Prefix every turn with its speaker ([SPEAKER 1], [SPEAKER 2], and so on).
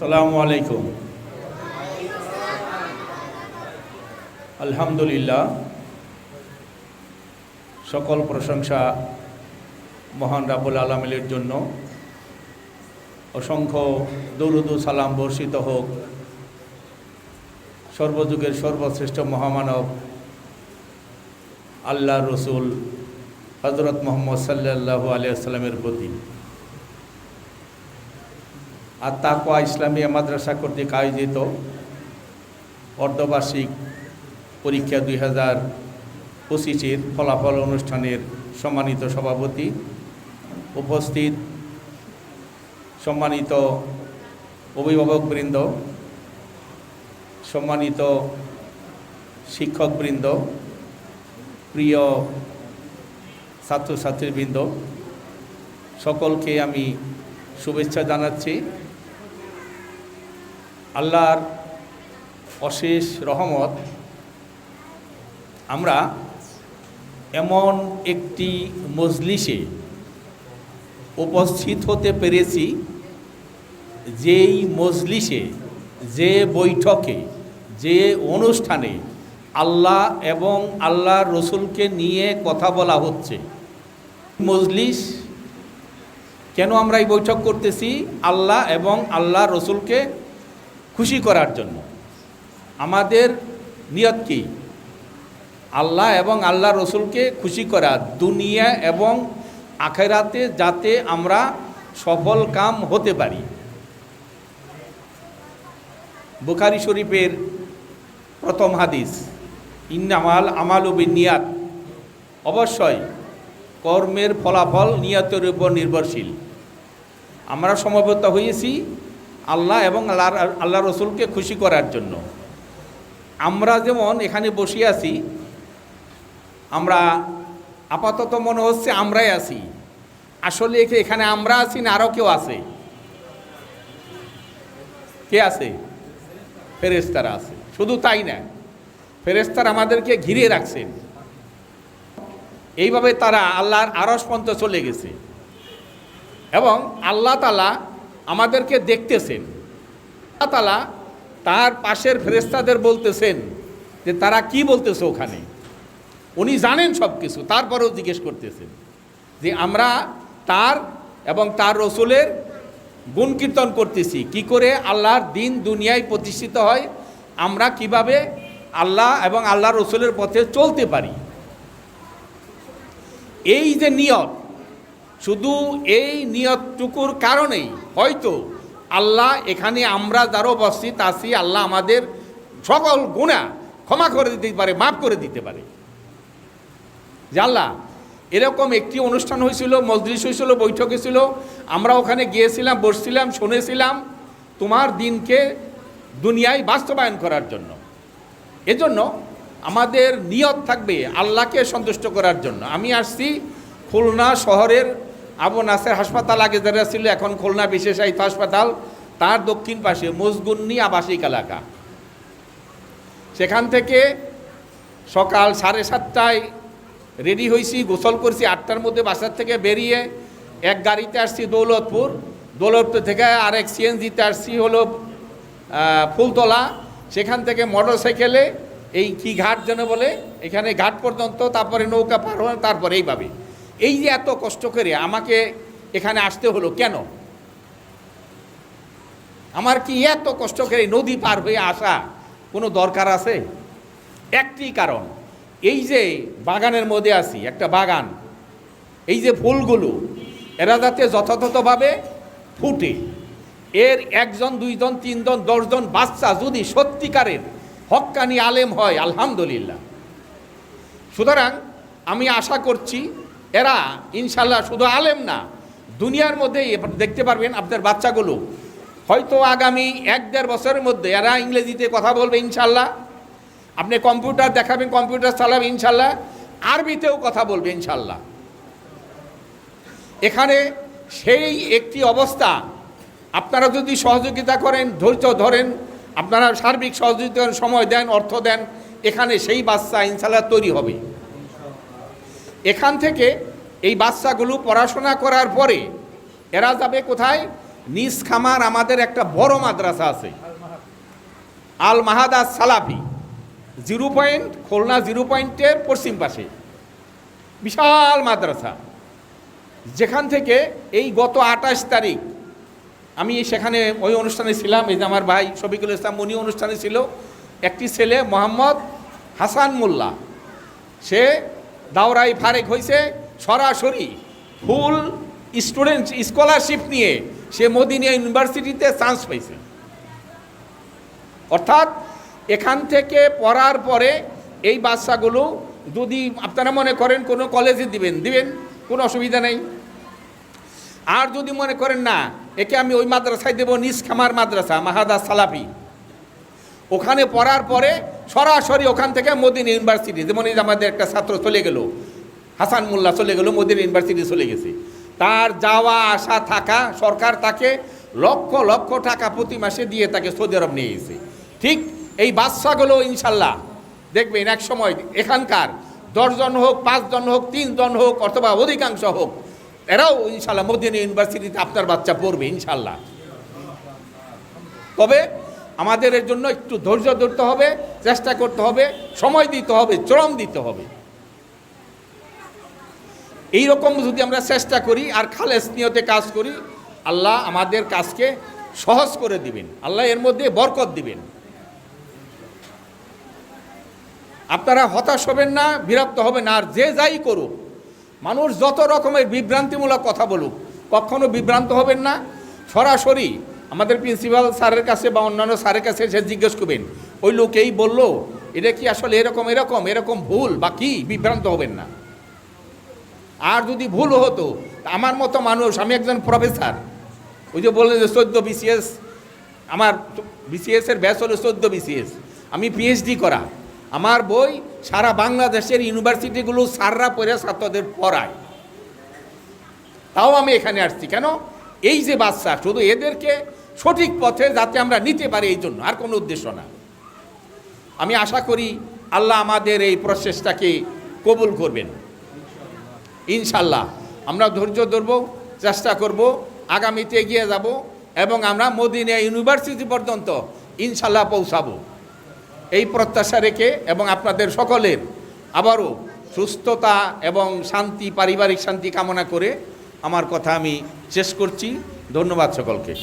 [SPEAKER 1] সালামু আলাইকুম। আলহামদুলিল্লাহ, সকল প্রশংসা মহান রাবুল আলমের জন্য। অসংখ্য দরুদ সালাম বর্ষিত হোক। সর্বযুগের সর্বশ্রেষ্ঠ মহামানব আল্লাহ রসুল হজরত মোহাম্মদ সাল্লাল্লাহু আলিয়াল্লামের প্রতি। আর তাকওয়া ইসলামিয়া মাদ্রাসা কর্তৃক আয়োজিত অর্ধবার্ষিক পরীক্ষা দুই হাজার পঁচিশের ফলাফল অনুষ্ঠানের সম্মানিত সভাপতি উপস্থিত সম্মানিত অভিভাবকবৃন্দ, সম্মানিত শিক্ষকবৃন্দ, প্রিয় ছাত্রছাত্রীবৃন্দ, সকলকে আমি শুভেচ্ছা জানাচ্ছি। আল্লাহর অশেষ রহমত, আমরা এমন একটি মজলিসে উপস্থিত হতে পেরেছি, যেই মজলিসে, যে বৈঠকে, যে অনুষ্ঠানে আল্লাহ এবং আল্লাহ রসুলকে নিয়ে কথা বলা হচ্ছে। মজলিস কেন আমরা এই বৈঠক করতেছি? আল্লাহ এবং আল্লাহ রসুলকে খুশি করার জন্য। আমাদের নিয়ত কি? আল্লাহ এবং আল্লাহ রসুলকে খুশি করা, দুনিয়া এবং আখেরাতে যাতে আমরা সফল কাম হতে পারি। বুখারি শরীফের প্রথম হাদিস, ইন্নামাল আমাল নিয়াত অবশ্যই কর্মের ফলাফল নিয়তের উপর নির্ভরশীল। আমরা সমবেত হয়েছি আল্লাহ এবং আল্লাহ আল্লাহ রসুলকে খুশি করার জন্য। আমরা যেমন এখানে বসে আছি, আমরা আপাতত মনে হচ্ছে আমরাই আছি। আসলে এখে- এখানে আমরা আছি না আরও কেউ আছে? কে আছে? ফেরেস্তারা আছে। শুধু তাই না ফেরেস্তারা আমাদেরকে ঘিরে রাখছেন। এইভাবে তারা আল্লাহর আরস পর্যন্ত চলে গেছে। এবং আল্লাহ তালা আমাদেরকে দেখতেছেন। তালা তার পাশের ফেরেস্তাদের বলতেছেন যে, তারা কি বলতেছে ওখানে? উনি জানেন সব কিছু তারপরেও জিজ্ঞেস করতেছেন যে, আমরা তার এবং তার রসুলের গুণ কীর্তন করতেছি। কি করে আল্লাহর দিন দুনিয়ায় প্রতিষ্ঠিত হয়, আমরা কীভাবে আল্লাহ এবং আল্লাহ রসুলের পথে চলতে পারি? এই যে নিয়ত শুধু এই নিয়তটুকুর কারণেই, হয়তো আল্লাহ এখানে আমরা যারা উপস্থিত আছি আল্লাহ আমাদের সকল গুণা ক্ষমা করে দিতে পারে, মাফ করে দিতে পারে। আল্লাহ, এরকম একটি অনুষ্ঠান হয়েছিল, মজলিস হয়েছিল, বৈঠক হয়েছিল, আমরা ওখানে গিয়েছিলাম, বসছিলাম, শুনেছিলাম তোমার দিনকে দুনিয়ায় বাস্তবায়ন করার জন্য। এজন্য আমাদের নিয়ত থাকবে আল্লাহকে সন্তুষ্ট করার জন্য। আমি আসছি খুলনা শহরের আবু নাসের হাসপাতাল আগে যারা ছিল, এখন খুলনা বিশেষায়িত হাসপাতাল, তার দক্ষিণ পাশে মজগুন্নি আবাসিক এলাকা। সেখান থেকে সকাল সাড়ে সাতটায় রেডি হয়েছি গোসল করছি, আটটার মধ্যে বাসার থেকে বেরিয়ে এক গাড়িতে আসছি দৌলতপুর। দৌলতপুর থেকে আরেক সিএনজিতে আসছি হলো ফুলতলা। সেখান থেকে মোটর সাইকেলে এই কি ঘাট যেন বলে, এখানে ঘাট পর্যন্ত, তারপরে নৌকা পার হন তারপরে এইভাবে এই যে এত কষ্ট করে আমাকে এখানে আসতে হলো কেন? আমার কি এত কষ্ট করে নদী পার হয়ে আসা কোনো দরকার আছে? একটি কারণ, এই যে বাগানের মধ্যে আছি, একটা বাগান, এই যে ফুলগুলো, এরা যাতে যথাযথভাবে ফুটে। এর একজন, দুইজন, তিনজন, দশজন বাচ্চা যদি সত্যিকারের হক্কানি আলেম হয়, আলহামদুলিল্লাহ। সুতরাং আমি আশা করছি এরা ইনশাল্লাহ শুধু আলেম না, দুনিয়ার মধ্যে দেখতে পারবেন আপনার বাচ্চাগুলো। হয়তো আগামী এক দেড় বছরের মধ্যে এরা ইংরেজিতে কথা বলবে ইনশাল্লাহ আপনি কম্পিউটার দেখাবেন, কম্পিউটার চালাবেন ইনশাল্লাহ আরবিতেও কথা বলবে ইনশাল্লাহ এখানে সেই একটি অবস্থা। আপনারা যদি সহযোগিতা করেন, ধৈর্য ধরেন, আপনারা সার্বিক সহযোগিতা সময় দেন, অর্থ দেন, এখানে সেই বাচ্চা ইনশাল্লাহ তৈরি হবে। এখান থেকে এই বাচ্চাগুলো পড়াশোনা করার পরে এরা যাবে কোথায়? নিজ খামার আমাদের একটা বড় মাদ্রাসা আছে। আল মাহাদা সালাফি, জিরো পয়েন্ট, খুলনা জিরো পয়েন্টের পশ্চিম পাশে। বিশাল মাদ্রাসা। যেখান থেকে এই গত আঠাশ তারিখ আমি সেখানে ওই অনুষ্ঠানে ছিলাম, এই যে আমার ভাই শফিকুল ইসলাম মনি অনুষ্ঠানে ছিল। একটি ছেলে মোহাম্মদ হাসান মোল্লা। সে দাওরাই ফারেক হয়েছে সরাসরি ফুল স্টুডেন্ট স্কলারশিপ নিয়ে সে মদিনিয়া ইউনিভার্সিটিতে চান্স পাইছে। অর্থাৎ এখান থেকে পড়ার পরে এই বাচ্চাগুলো যদি আপনারা মনে করেন কোনো কলেজে দিবেন দিবেন, কোনো অসুবিধা নেই। আর যদি মনে করেন না, একে আমি ওই মাদ্রাসায় দেবো, নিজ খামার মাদ্রাসা, মাহাদা সালাফি। ওখানে পড়ার পরে সরাসরি ওখান থেকে মদিনা ইউনিভার্সিটি, যেমন আমাদের একটা ছাত্র চলে গেল, হাসান মোল্লা চলে গেল, মদিনা ইউনিভার্সিটি চলে গেছে। তার যাওয়া, আসা, থাকা, সরকার তাকে লক্ষ লক্ষ টাকা প্রতি মাসে দিয়ে তাকে সৌদি আরব নিয়ে গেছে। ঠিক এই বাচ্চাগুলো ইনশাল্লাহ, দেখবেন এক সময় এখানকার দশজন হোক, পাঁচজন হোক, তিনজন হোক, অথবা অধিকাংশ হোক, এরাও ইনশাল্লাহ মদিনা ইউনিভার্সিটিতে আপনার বাচ্চা পড়বে ইনশাল্লাহ। তবে আমাদের এর জন্য একটু ধৈর্য ধরতে হবে, চেষ্টা করতে হবে, সময় দিতে হবে শ্রম দিতে হবে। এই রকম যদি আমরা চেষ্টা করি আর খালেস নিয়তে কাজ করি, আল্লাহ আমাদের কাজকে সহজ করে দিবেন। আল্লাহ এর মধ্যে বরকত দিবেন। আপনারা হতাশ হবেন না, বিরক্ত হবেন না, আর যে যাই করুক, মানুষ যত রকমের বিভ্রান্তিমূলক কথা বলুক, কখনো বিভ্রান্ত হবেন না। সরাসরি আমাদের প্রিন্সিপাল স্যারের কাছে বা অন্যান্য স্যারের কাছে সে জিজ্ঞেস করবেন। ওই লোক এই বলল, এটা কি আসলে এরকম এরকম এরকম ভুল বা কি? বিভ্রান্ত হবেন না। আর যদি ভুল হতো আমার মতো মানুষ, আমি একজন প্রফেসর, ওই যে বললেন যে চোদ্দ বিসিএস, আমার বিসিএস এর ব্যাস হলো চোদ্দ বিসিএস, আমি পিএইচডি করা। আমার বই সারা বাংলাদেশের ইউনিভার্সিটিগুলো সাররা পড়ে, ছাত্রদের পড়ায়। তাও আমি এখানে আসছি। কেন? এই যে বাচ্চা, শুধু এদেরকে সঠিক পথে যাতে আমরা নিতে পারি এই জন্য, আর কোনো উদ্দেশ্য না। আমি আশা করি আল্লাহ আমাদের এই প্রচেষ্টাকে কবুল করবেন। ইনশাল্লাহ আমরা ধৈর্য ধরব, চেষ্টা করব, আগামীতে এগিয়ে যাব, এবং আমরা মদিনা ইউনিভার্সিটি পর্যন্ত ইনশাল্লাহ পৌঁছাবো। এই প্রত্যাশা রেখে এবং আপনাদের সকলের আবারও সুস্থতা এবং শান্তি, পারিবারিক শান্তি কামনা করে আমার কথা আমি শেষ করছি। ধন্যবাদ সকলকে।